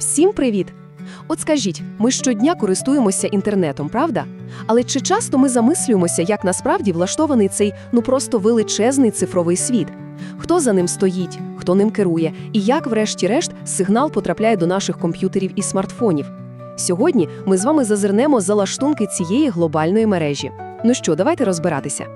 Всім привіт! От скажіть, ми щодня користуємося інтернетом, правда? Але чи часто ми замислюємося, як насправді влаштований цей ну просто величезний цифровий світ? Хто за ним стоїть, хто ним керує, і як, врешті-решт, сигнал потрапляє до наших комп'ютерів і смартфонів? Сьогодні ми з вами зазирнемо за лаштунки цієї глобальної мережі. Ну що, давайте розбиратися.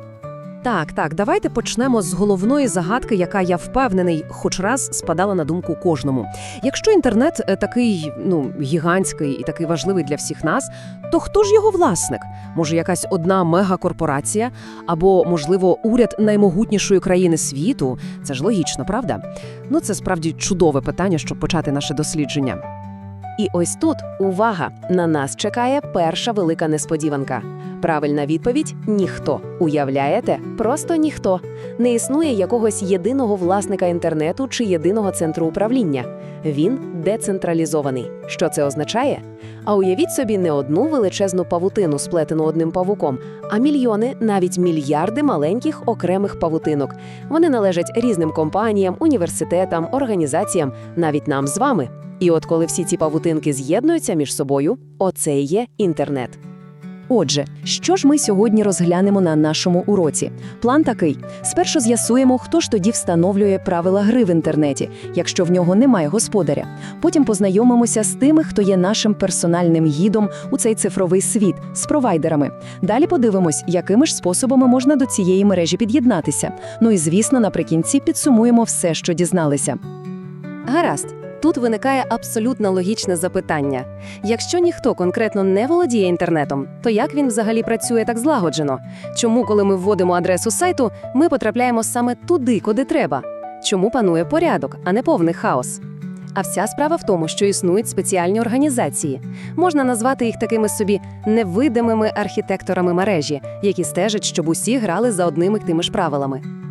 Так, так, давайте почнемо з головної загадки, яка я впевнений, хоч раз спадала на думку кожному. Якщо інтернет е, такий ну гігантський і такий важливий для всіх нас, то хто ж його власник? Може, якась одна мегакорпорація, або, можливо, уряд наймогутнішої країни світу? Це ж логічно, правда? Ну це справді чудове питання, щоб почати наше дослідження. І ось тут увага! На нас чекає перша велика несподіванка. Правильна відповідь ніхто. Уявляєте? Просто ніхто. Не існує якогось єдиного власника інтернету чи єдиного центру управління. Він децентралізований. Що це означає? А уявіть собі не одну величезну павутину, сплетену одним павуком, а мільйони, навіть мільярди маленьких окремих павутинок. Вони належать різним компаніям, університетам, організаціям, навіть нам з вами. І от коли всі ці павутинки з'єднуються між собою, оце є інтернет. Отже, що ж ми сьогодні розглянемо на нашому уроці? План такий: спершу з'ясуємо, хто ж тоді встановлює правила гри в інтернеті, якщо в нього немає господаря. Потім познайомимося з тими, хто є нашим персональним гідом у цей цифровий світ з провайдерами. Далі подивимось, якими ж способами можна до цієї мережі під'єднатися. Ну і звісно, наприкінці підсумуємо все, що дізналися. Гаразд. Тут виникає абсолютно логічне запитання: якщо ніхто конкретно не володіє інтернетом, то як він взагалі працює так злагоджено? Чому, коли ми вводимо адресу сайту, ми потрапляємо саме туди, куди треба? Чому панує порядок, а не повний хаос? А вся справа в тому, що існують спеціальні організації. Можна назвати їх такими собі невидимими архітекторами мережі, які стежать, щоб усі грали за одними тими ж правилами.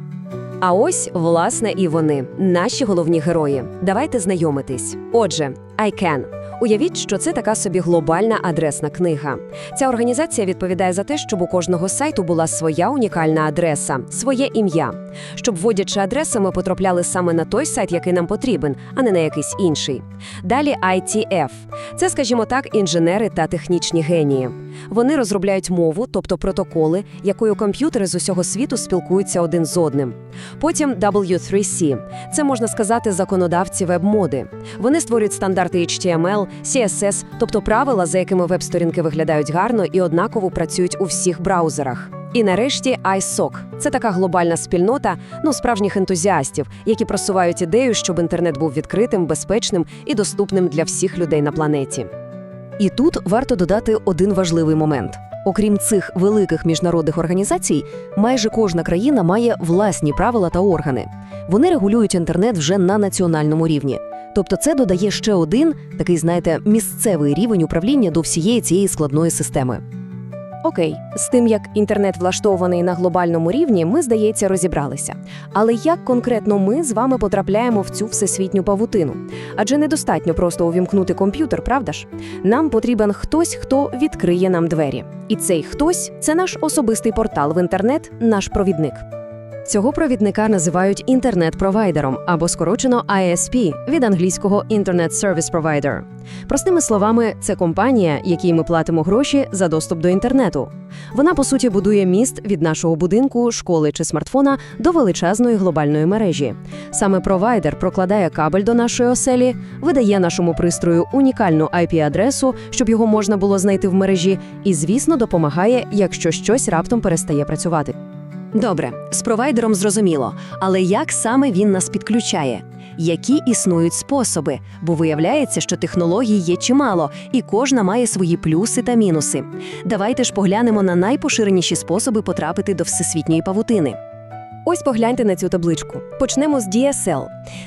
А ось, власне, і вони, наші головні герої. Давайте знайомитись. Отже, ICANN. Уявіть, що це така собі глобальна адресна книга. Ця організація відповідає за те, щоб у кожного сайту була своя унікальна адреса, своє ім'я. Щоб вводячи адреси, ми потрапляли саме на той сайт, який нам потрібен, а не на якийсь інший. Далі ITF. Це, скажімо так, інженери та технічні генії. Вони розробляють мову, тобто протоколи, якою комп'ютери з усього світу спілкуються один з одним. Потім W3C. Це можна сказати законодавці веб-моди. Вони створюють стандарти HTML, CSS, тобто правила, за якими веб-сторінки виглядають гарно і однаково працюють у всіх браузерах. І нарешті ISOC. Це така глобальна спільнота, ну справжніх ентузіастів, які просувають ідею, щоб інтернет був відкритим, безпечним і доступним для всіх людей на планеті. І тут варто додати один важливий момент. Окрім цих великих міжнародних організацій, майже кожна країна має власні правила та органи. Вони регулюють інтернет вже на національному рівні. Тобто це додає ще один такий, знаєте, місцевий рівень управління до всієї цієї складної системи. Окей, з тим, як інтернет влаштований на глобальному рівні, ми, здається, розібралися. Але як конкретно ми з вами потрапляємо в цю всесвітню павутину? Адже недостатньо просто увімкнути комп'ютер, правда ж? Нам потрібен хтось, хто відкриє нам двері. І цей хтось це наш особистий портал в інтернет, наш провідник. Цього провідника називають інтернет-провайдером або скорочено ISP від англійського Internet Service Provider. Простими словами, це компанія, якій ми платимо гроші за доступ до інтернету. Вона, по суті, будує міст від нашого будинку, школи чи смартфона до величезної глобальної мережі. Саме провайдер прокладає кабель до нашої оселі, видає нашому пристрою унікальну IP-адресу, щоб його можна було знайти в мережі, і, звісно, допомагає, якщо щось раптом перестає працювати. Добре, з провайдером зрозуміло, але як саме він нас підключає? Які існують способи? Бо виявляється, що технологій є чимало, і кожна має свої плюси та мінуси. Давайте ж поглянемо на найпоширеніші способи потрапити до всесвітньої павутини. Ось погляньте на цю табличку. Почнемо з DSL.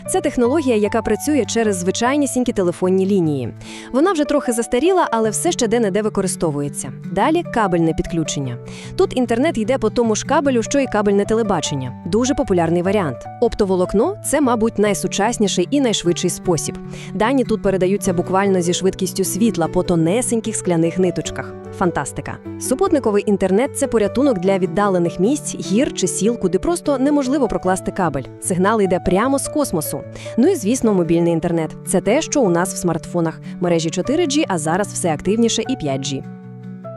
Це технологія, яка працює через звичайнісінькі телефонні лінії. Вона вже трохи застаріла, але все ще де-не-де використовується. Далі кабельне підключення. Тут інтернет йде по тому ж кабелю, що і кабельне телебачення. Дуже популярний варіант. Оптоволокно це, мабуть, найсучасніший і найшвидший спосіб. Дані тут передаються буквально зі швидкістю світла по тонесеньких скляних ниточках. Фантастика. Супутниковий інтернет це порятунок для віддалених місць, гір чи сіл, куди просто тобто неможливо прокласти кабель. Сигнал йде прямо з космосу. Ну і звісно, мобільний інтернет. Це те, що у нас в смартфонах. Мережі 4G, а зараз все активніше і 5G.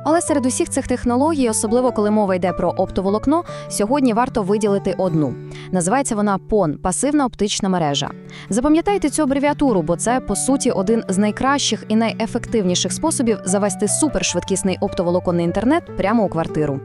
Але серед усіх цих технологій, особливо коли мова йде про оптоволокно, сьогодні варто виділити одну. Називається вона PON – пасивна оптична мережа. Запам'ятайте цю абревіатуру, бо це по суті один з найкращих і найефективніших способів завести супершвидкісний оптоволоконний інтернет прямо у квартиру.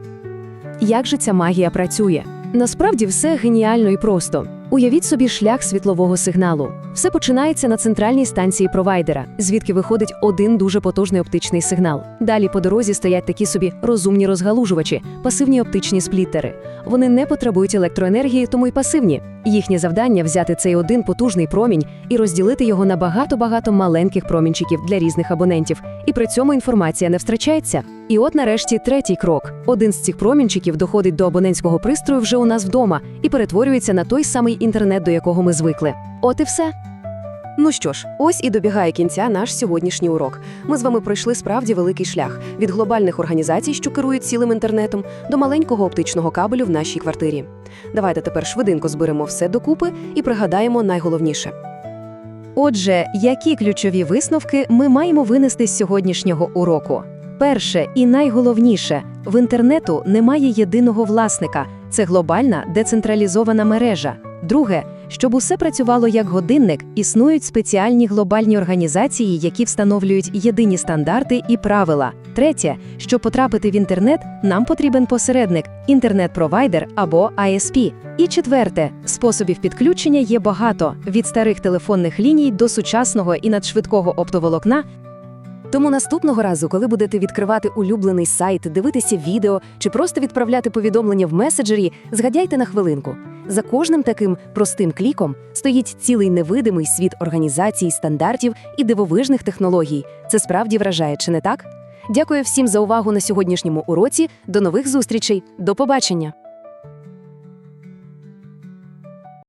Як же ця магія працює? Насправді все геніально і просто. Уявіть собі шлях світлового сигналу. Все починається на центральній станції провайдера, звідки виходить один дуже потужний оптичний сигнал. Далі по дорозі стоять такі собі розумні розгалужувачі, пасивні оптичні спліттери. Вони не потребують електроенергії, тому й пасивні. Їхнє завдання взяти цей один потужний промінь і розділити його на багато-багато маленьких промінчиків для різних абонентів. І при цьому інформація не втрачається. І от нарешті третій крок. Один з цих промінчиків доходить до абонентського пристрою вже у нас вдома і перетворюється на той самий інтернет, до якого ми звикли. От і все. Ну що ж, ось і добігає кінця наш сьогоднішній урок. Ми з вами пройшли справді великий шлях від глобальних організацій, що керують цілим інтернетом, до маленького оптичного кабелю в нашій квартирі. Давайте тепер швиденько зберемо все докупи і пригадаємо найголовніше. Отже, які ключові висновки ми маємо винести з сьогоднішнього уроку? Перше і найголовніше в інтернету немає єдиного власника. Це глобальна децентралізована мережа. Друге, щоб усе працювало як годинник, існують спеціальні глобальні організації, які встановлюють єдині стандарти і правила. Третє, щоб потрапити в інтернет, нам потрібен посередник, інтернет-провайдер або ISP. І четверте, способів підключення є багато від старих телефонних ліній до сучасного і надшвидкого оптоволокна. Тому наступного разу, коли будете відкривати улюблений сайт, дивитися відео чи просто відправляти повідомлення в меседжері, згадяйте на хвилинку. За кожним таким простим кліком стоїть цілий невидимий світ організацій, стандартів і дивовижних технологій. Це справді вражає, чи не так? Дякую всім за увагу на сьогоднішньому уроці. До нових зустрічей. До побачення!